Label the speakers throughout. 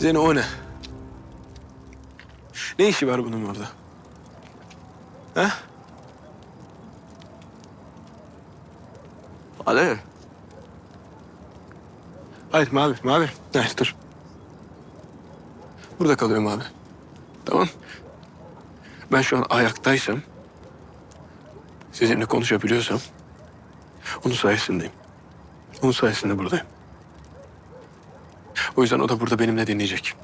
Speaker 1: Zeyno o ne? Ne işi var bunun orada? Ha?
Speaker 2: Ali.
Speaker 1: Hayır mavi, mavi. Hayır dur. Burada kalıyorum abi. Tamam. Ben şu an ayaktaysam, sizinle konuşabiliyorsam, onun sayesindeyim. Onun sayesinde buradayım. O yüzden o da burada benimle dinleyecek.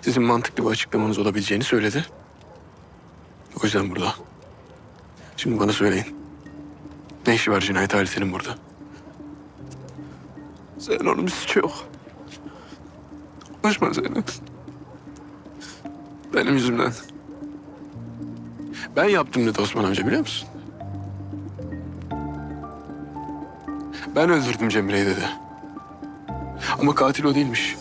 Speaker 1: Sizin mantıklı bir açıklamanız olabileceğini söyledi. O yüzden burada. Şimdi bana söyleyin. Ne işi var cinayet aletinin burada?
Speaker 2: Zeyno'nun bir suçu yok. Konuşma Zeynep. Benim yüzümden.
Speaker 1: Ben yaptım dedi Osman amca biliyor musun? Ben öldürdüm Cemre'yi dedi. Ama katil o değilmiş.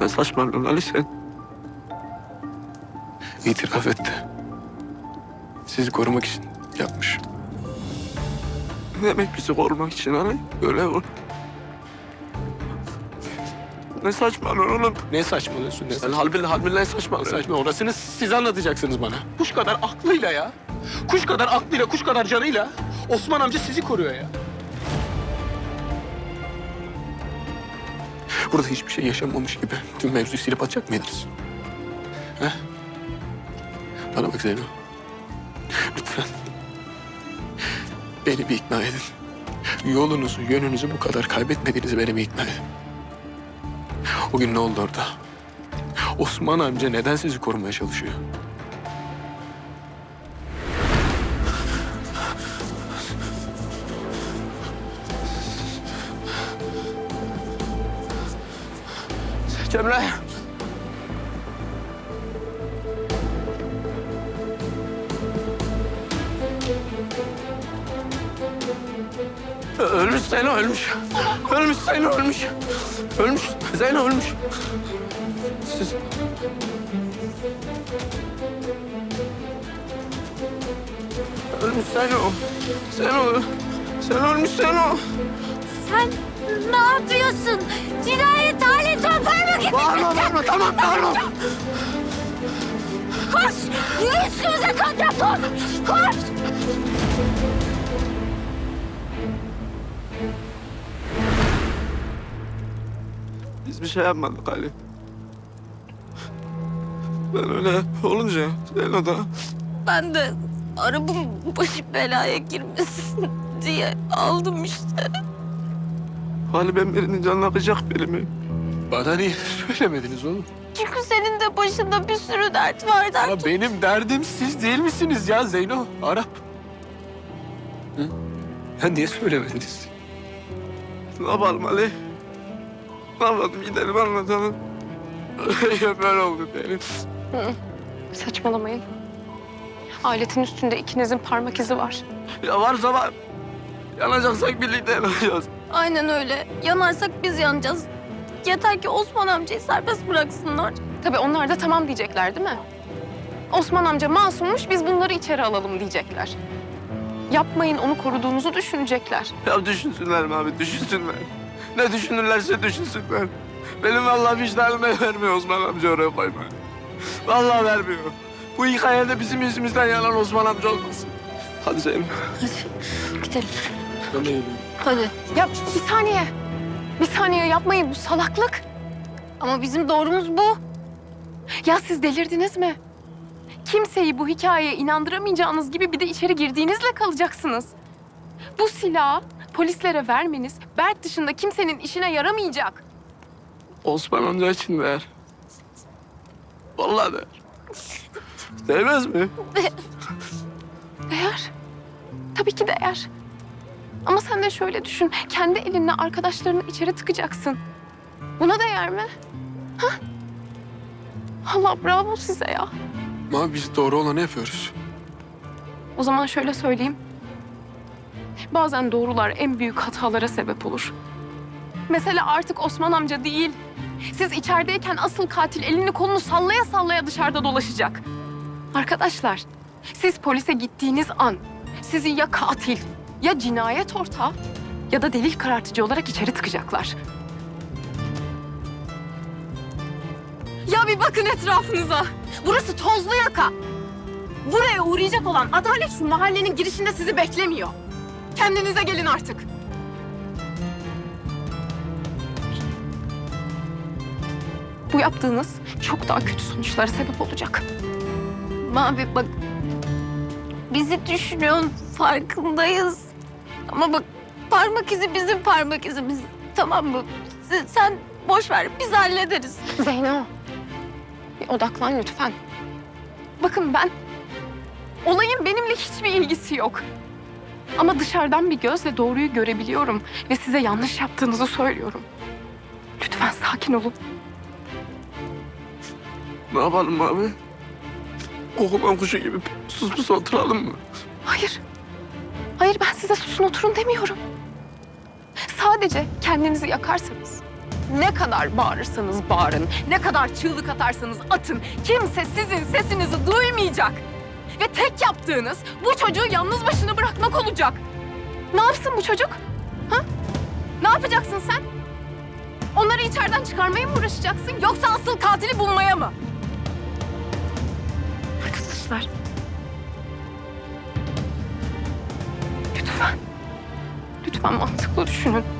Speaker 2: Ne saçmalıyorsun Ali sen?
Speaker 1: İtiraf etti. Sizi korumak için yapmış.
Speaker 2: Ne demek bizi korumak için Ali? Öyle ol. Ne saçmalıyorsun oğlum?
Speaker 1: Ne saçmalıyorsun ne
Speaker 2: Sen halbil halbil ne saçmalıyorsun?
Speaker 1: Saçma orasını siz anlatacaksınız bana. Kuş kadar aklıyla ya. Kuş kadar aklıyla, kuş kadar canıyla Osman amca sizi koruyor ya. Burada hiçbir şey yaşanmamış gibi tüm mevzuyu silip atacak mıydınız? He? Bana bak Zeyno. Lütfen. Beni bir ikna edin. Yolunuzu, yönünüzü bu kadar kaybetmediğinizi beni bir ikna edin. O gün ne oldu orada? Osman amca neden sizi korumaya çalışıyor?
Speaker 2: Cemre. Ölmüş Zeyno ölmüş. Ölmüş Zeyno ölmüş. Ölmüş. Zeyno ölmüş. Siz... Ölmüş Zeyno. Zeyno. Sen ölmüş Zeyno.
Speaker 3: Sen ne yapıyorsun? Cinayet aleti parmak izi.
Speaker 2: Bağırma bağırma tamam bağırma.
Speaker 3: Koş! Üstümüze konacak koş!
Speaker 2: Biz bir şey yapmadık Ali. Ben öyle olunca Zeyno da
Speaker 3: Ben de arabam başı belaya girmesin diye aldım işte.
Speaker 2: Ali ben birinin canına akacak biri mi?
Speaker 1: Bana niye söylemediniz oğlum?
Speaker 3: Çünkü senin de başında bir sürü dert var.
Speaker 1: Ama benim derdim siz değil misiniz ya Zeyno? Arap. Hı? Ya niye söylemediniz?
Speaker 2: Ne yapalım Ali? Ne yapalım gidelim anlatalım. böyle oldu diyelim.
Speaker 4: Saçmalamayın. Aletin üstünde ikinizin parmak izi var.
Speaker 2: Ya varsa var. Yanacaksak birlikte yanacağız.
Speaker 3: Aynen öyle. Yanarsak biz yanacağız. Yeter ki Osman amcayı serbest bıraksınlar.
Speaker 4: Tabii onlar da tamam diyecekler değil mi? Osman amca masummuş, biz bunları içeri alalım diyecekler. Yapmayın, onu koruduğunuzu düşünecekler.
Speaker 2: Ya düşünsünler mi abi düşünsünler. Ne düşünürlerse düşünsünler. Benim vallahi vicdanım el vermiyor Osman amca oraya koyma. Vallahi vermiyor. Bu hikayede bizim yüzümüzden yanan Osman amca olmasın. Hadi Zeynep.
Speaker 3: Gidelim.
Speaker 1: Ben de geliyorum.
Speaker 3: Hadi.
Speaker 4: Ya bir saniye. Bir saniye yapmayın, bu salaklık.
Speaker 3: Ama bizim doğrumuz bu.
Speaker 4: Ya siz delirdiniz mi? Kimseyi bu hikayeye inandıramayacağınız gibi bir de içeri girdiğinizle kalacaksınız. Bu silahı polislere vermeniz Berk dışında kimsenin işine yaramayacak.
Speaker 2: Osman amca için ver. Vallahi der. Değmez mi?
Speaker 4: Değer. Tabii ki değer. Ama sen de şöyle düşün. Kendi elinle arkadaşlarını içeri tıkacaksın. Buna değer mi? Hah? Allah bravo size ya.
Speaker 1: Ama biz doğru olanı yapıyoruz.
Speaker 4: O zaman şöyle söyleyeyim. Bazen doğrular en büyük hatalara sebep olur. Mesela artık Osman amca değil. Siz içerideyken asıl katil elini kolunu sallaya sallaya dışarıda dolaşacak. Arkadaşlar, siz polise gittiğiniz an sizi ya katil, ya cinayet ortağı ya da delil karartıcı olarak içeri tıkacaklar. Ya bir bakın etrafınıza. Burası tozlu yaka. Buraya uğrayacak olan adalet şu mahallenin girişinde sizi beklemiyor. Kendinize gelin artık. Bu yaptığınız çok daha kötü sonuçlara sebep olacak.
Speaker 3: Mavi bak bizi düşünüyorsun farkındayız. Ama bak parmak izi bizim parmak izimiz. Tamam mı? Sen, sen boş ver biz hallederiz.
Speaker 4: Zeyno, bir odaklan lütfen. Bakın ben, olayın benimle hiçbir ilgisi yok. Ama dışarıdan bir gözle doğruyu görebiliyorum ve size yanlış yaptığınızı söylüyorum. Lütfen sakin olun.
Speaker 2: Ne yapalım abi? Kokulan kuşu gibi sus pus oturalım mı?
Speaker 4: Hayır. Hayır ben size susun oturun demiyorum. Sadece kendinizi yakarsanız, ne kadar bağırırsanız bağırın, ne kadar çığlık atarsanız atın, kimse sizin sesinizi duymayacak. Ve tek yaptığınız bu çocuğu yalnız başına bırakmak olacak. Ne yapsın bu çocuk? Ha? Ne yapacaksın sen? Onları içeriden çıkarmaya mı uğraşacaksın yoksa asıl katili bulmaya mı? Arkadaşlar. Lütfen mantıklı düşünün.